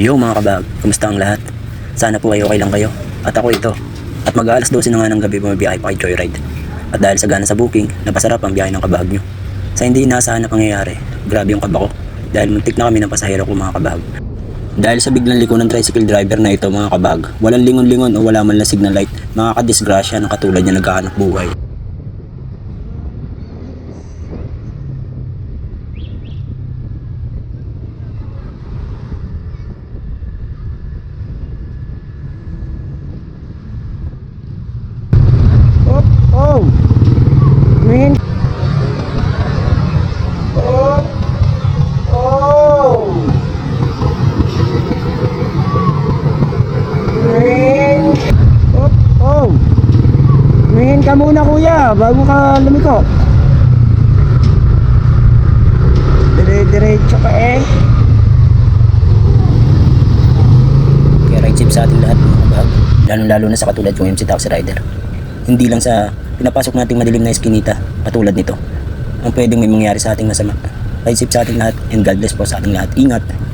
Yo mga kabag, kumusta ang lahat? Sana po ay okay lang kayo. At ako ito. At mag-aalas 12 na nga ng gabi bumabiyahe pa kay Joyride. At dahil sa gana sa booking, napasarap ang biyahe ng kabahag nyo. Sa hindi inaasahan na pangyayari, grabe yung kaba ko. Dahil muntik na kami ng pasahero ko mga kabahag. Dahil sa biglang liko ng tricycle driver na ito mga kabag, walang lingon-lingon o wala man lang signal light, mga kadisgrasya na katulad niya nagkahanap buhay. Oh, oh. Man. Oh. Oh. Man. Oh, oh. Ka muna kuya, bago ka lumiko. Dire-diretso ka eh. Kaya ride safe sa ating lahat mga kabahag. Lalo-lalo na sa katulad kong MC Taxi Rider. Hindi lang sa pinapasok nating madilim na eskinita, katulad nito. Ang pwedeng may mangyari sa ating masama. Safe sa ating lahat and God bless po sa ating lahat. Ingat!